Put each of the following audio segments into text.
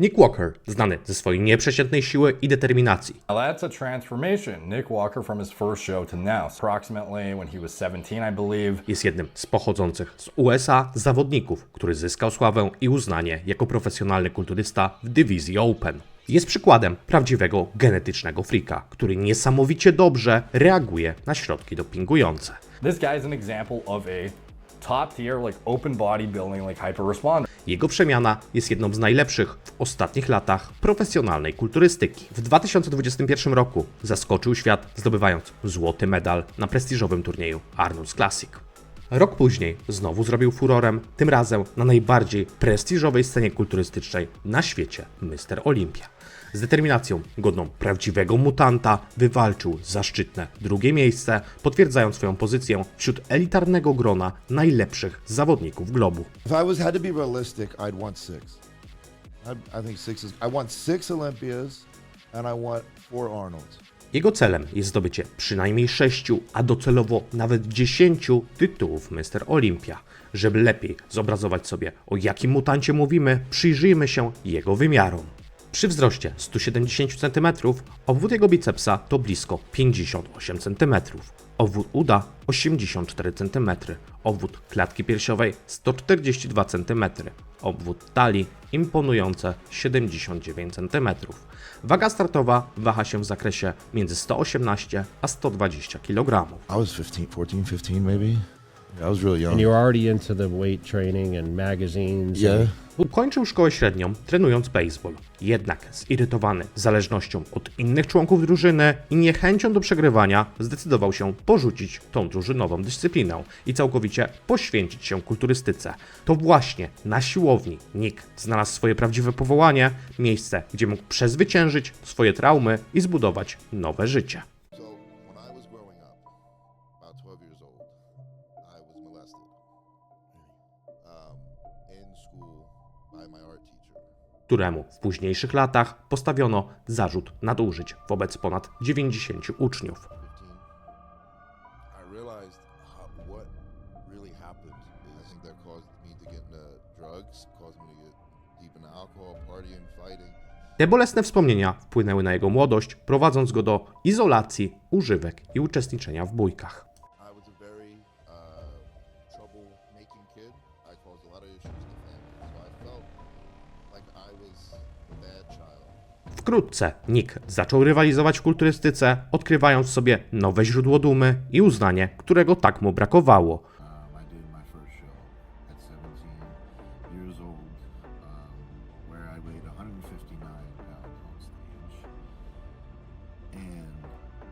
Nick Walker, znany ze swojej nieprzeciętnej siły i determinacji. Now that's a transformation. Nick Walker from his first show to now. Approximately when he was 17, I believe. Jest jednym z pochodzących z USA zawodników, który zyskał sławę i uznanie jako profesjonalny kulturysta w dywizji Open. Jest przykładem prawdziwego genetycznego frika, który niesamowicie dobrze reaguje na środki dopingujące. This guy is an example of a top tier, like open like hyper responder. Jego przemiana jest jedną z najlepszych w ostatnich latach profesjonalnej kulturystyki. W 2021 roku zaskoczył świat, zdobywając złoty medal na prestiżowym turnieju Arnold's Classic. Rok później znowu zrobił furorem, tym razem na najbardziej prestiżowej scenie kulturystycznej na świecie Mr. Olympia. Z determinacją godną prawdziwego mutanta wywalczył zaszczytne drugie miejsce, potwierdzając swoją pozycję wśród elitarnego grona najlepszych zawodników globu. If I was had to be realistic, I'd want six. I, I think six is. I want six Olympias, and I want four Arnolds. Jego celem jest zdobycie przynajmniej sześciu, a docelowo nawet dziesięciu tytułów Mr. Olympia. Żeby lepiej zobrazować sobie, o jakim mutancie mówimy, przyjrzyjmy się jego wymiarom. Przy wzroście 170 cm obwód jego bicepsa to blisko 58 cm, obwód uda 84 cm, obwód klatki piersiowej 142 cm, obwód talii imponujące 79 cm. Waga startowa waha się w zakresie między 118 a 120 kg. I was 15, 14, 15 maybe. I was really young. And you're already into the weight training and magazines. Yeah. Ukończył szkołę średnią, trenując baseball. Jednak zirytowany zależnością od innych członków drużyny i niechęcią do przegrywania, zdecydował się porzucić tą drużynową dyscyplinę i całkowicie poświęcić się kulturystyce. To właśnie na siłowni Nick znalazł swoje prawdziwe powołanie, miejsce, gdzie mógł przezwyciężyć swoje traumy i zbudować nowe życie. Któremu w późniejszych latach postawiono zarzut nadużyć wobec ponad 90 uczniów. 15. I realized how, what really happened is I think that caused me to get into drugs, caused me to get deep into alcohol, partying, fighting. Te bolesne wspomnienia wpłynęły na jego młodość, prowadząc go do izolacji, używek i uczestniczenia w bójkach. Wkrótce Nick zaczął rywalizować w kulturystyce, odkrywając sobie nowe źródło dumy i uznanie, którego tak mu brakowało.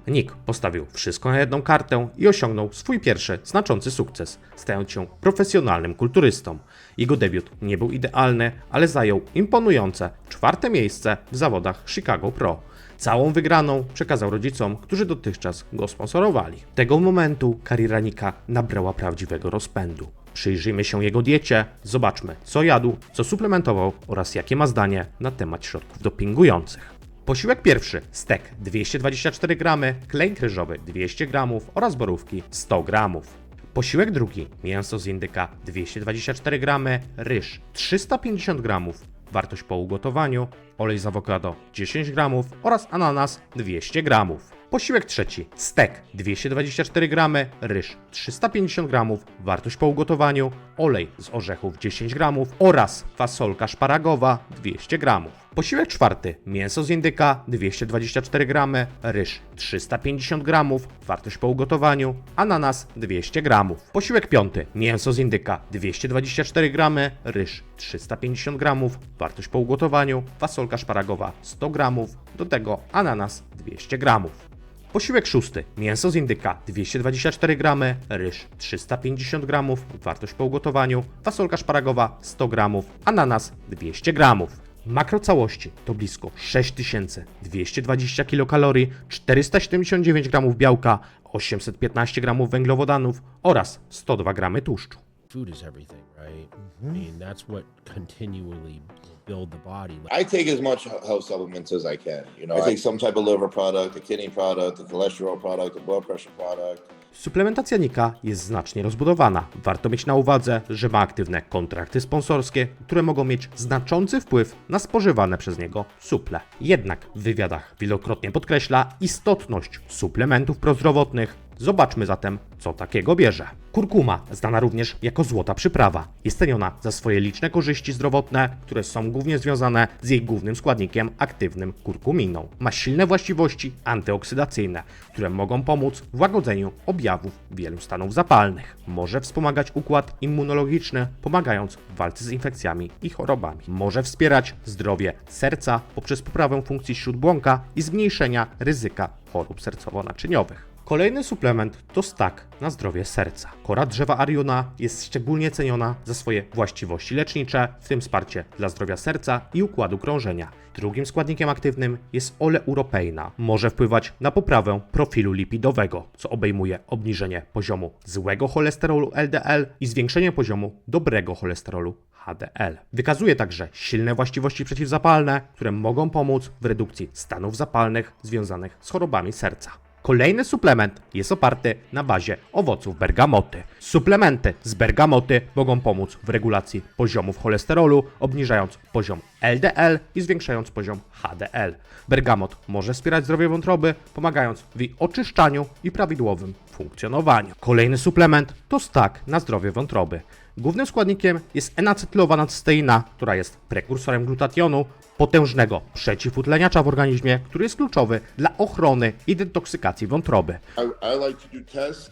Nick postawił wszystko na jedną kartę i osiągnął swój pierwszy znaczący sukces, stając się profesjonalnym kulturystą. Jego debiut nie był idealny, ale zajął imponujące czwarte miejsce w zawodach Chicago Pro. Całą wygraną przekazał rodzicom, którzy dotychczas go sponsorowali. Tego momentu kariera Nika nabrała prawdziwego rozpędu. Przyjrzyjmy się jego diecie, zobaczmy co jadł, co suplementował oraz jakie ma zdanie na temat środków dopingujących. Posiłek pierwszy: stek 224 gramy, klejn ryżowy 200 gramów oraz borówki 100 gramów. Posiłek drugi: mięso z indyka 224 gramy, ryż 350 gramów, wartość po ugotowaniu, olej z awokado 10 gramów oraz ananas 200 gramów. Posiłek trzeci: stek 224 gramy, ryż 350 gramów, wartość po ugotowaniu, olej z orzechów 10 gramów oraz fasolka szparagowa 200 gramów. Posiłek czwarty: mięso z indyka 224 gramy, ryż 350 gramów, wartość po ugotowaniu, ananas 200 gramów. Posiłek piąty: mięso z indyka 224 gramy, ryż 350 gramów, wartość po ugotowaniu, fasolka szparagowa 100 gramów, do tego ananas 200 gramów. Posiłek szósty. Mięso z indyka 224 gramy, ryż 350 gramów, wartość po ugotowaniu, fasolka szparagowa 100 gramów, ananas 200 gramów. Makro całości to blisko 6220 kilokalorii, 479 gramów białka, 815 gramów węglowodanów oraz 102 gramy tłuszczu. Food is everything, right? I mean, that's what continually build the body. I take as much health supplements as I can. You know, I take some type of liver product, a kidney product, a cholesterol product, a blood pressure product. Suplementacja Nika jest znacznie rozbudowana. Warto mieć na uwadze, że ma aktywne kontrakty sponsorskie, które mogą mieć znaczący wpływ na spożywane przez niego suple. Jednak w wywiadach wielokrotnie podkreśla istotność suplementów prozdrowotnych. Zobaczmy zatem, co takiego bierze. Kurkuma, znana również jako złota przyprawa, jest ceniona za swoje liczne korzyści zdrowotne, które są głównie związane z jej głównym składnikiem aktywnym kurkuminą. Ma silne właściwości antyoksydacyjne, które mogą pomóc w łagodzeniu objawów wielu stanów zapalnych. Może wspomagać układ immunologiczny, pomagając w walce z infekcjami i chorobami. Może wspierać zdrowie serca poprzez poprawę funkcji śródbłąka i zmniejszenia ryzyka chorób sercowo-naczyniowych. Kolejny suplement to stak na zdrowie serca. Kora drzewa Ariona jest szczególnie ceniona za swoje właściwości lecznicze, w tym wsparcie dla zdrowia serca i układu krążenia. Drugim składnikiem aktywnym jest oleuropeina. Może wpływać na poprawę profilu lipidowego, co obejmuje obniżenie poziomu złego cholesterolu LDL i zwiększenie poziomu dobrego cholesterolu HDL. Wykazuje także silne właściwości przeciwzapalne, które mogą pomóc w redukcji stanów zapalnych związanych z chorobami serca. Kolejny suplement jest oparty na bazie owoców bergamoty. Suplementy z bergamoty mogą pomóc w regulacji poziomów cholesterolu, obniżając poziom LDL i zwiększając poziom HDL. Bergamot może wspierać zdrowie wątroby, pomagając w jej oczyszczaniu i prawidłowym funkcjonowaniu. Kolejny suplement to stak na zdrowie wątroby. Głównym składnikiem jest enacetylowana cysteina, która jest prekursorem glutationu, potężnego przeciwutleniacza w organizmie, który jest kluczowy dla ochrony i detoksykacji wątroby. I, I like to do test,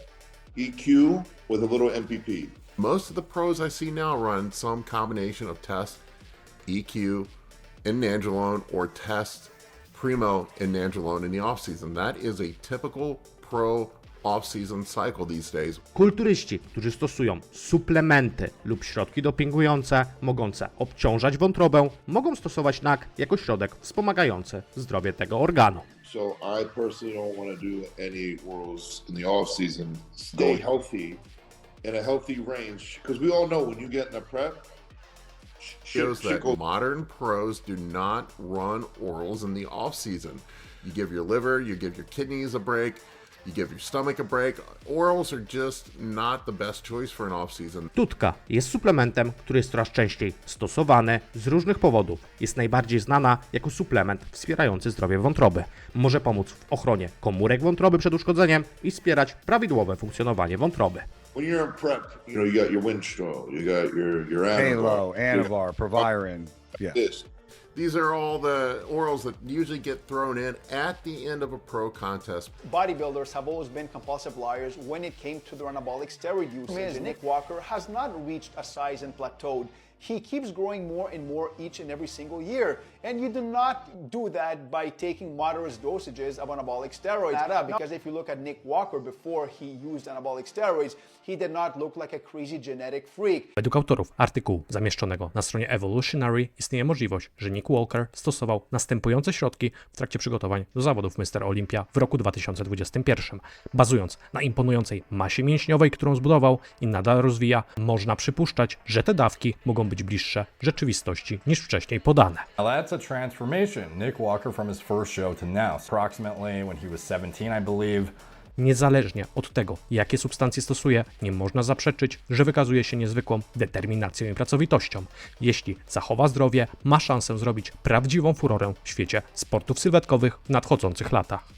EQ with a little MPP. Most of the pros I see now run some combination of test, EQ, and Nandrolone, or test, Primo, and Nandrolone in the offseason. That is a typical pro offseason cycle these days. Kulturyści, którzy stosują suplementy lub środki dopingujące mogące obciążać wątrobę, mogą stosować NAK jako środek wspomagający zdrowie tego organu. So I personally don't want to do any orals in the off season. Stay healthy in a healthy range because we all know when you get in a prep, sh- shit, Shows that modern pros do not run orals in the offseason. You give your liver, you give your kidneys a break, you give your stomach a break. Orals are just not the best choice for an offseason. Tutka jest suplementem, który jest coraz częściej stosowany z różnych powodów. Jest najbardziej znana jako suplement wspierający zdrowie wątroby. Może pomóc w ochronie komórek wątroby przed uszkodzeniem i wspierać prawidłowe funkcjonowanie wątroby. When you're in prep, you know, you got your Winstrol, you got your your Halo, Anavar, you Anavar, Proviron. Yeah. this. These are all the orals that usually get thrown in at the end of a pro contest. bodybuilders have always been compulsive liars when it came to their anabolic steroid usage. Nick Walker has not reached a size and plateaued. He keeps growing more and more each and every single year. And you do not do that by taking moderate dosages of anabolic steroids. Because if you look at Nick Walker before he used anabolic steroids, he did not look like a crazy genetic freak. Według autorów artykułu zamieszczonego na stronie Evolutionary istnieje możliwość, że Nick Walker stosował następujące środki w trakcie przygotowań do zawodów Mr. Olympia w roku 2021. Bazując na imponującej masie mięśniowej, którą zbudował i nadal rozwija, można przypuszczać, że te dawki mogą być bliższe rzeczywistości niż wcześniej podane. Now that's a transformation. Nick Walker from his first show to now. Approximately when he was 17, I believe. Niezależnie od tego, jakie substancje stosuje, nie można zaprzeczyć, że wykazuje się niezwykłą determinacją i pracowitością. Jeśli zachowa zdrowie, ma szansę zrobić prawdziwą furorę w świecie sportów sylwetkowych w nadchodzących latach.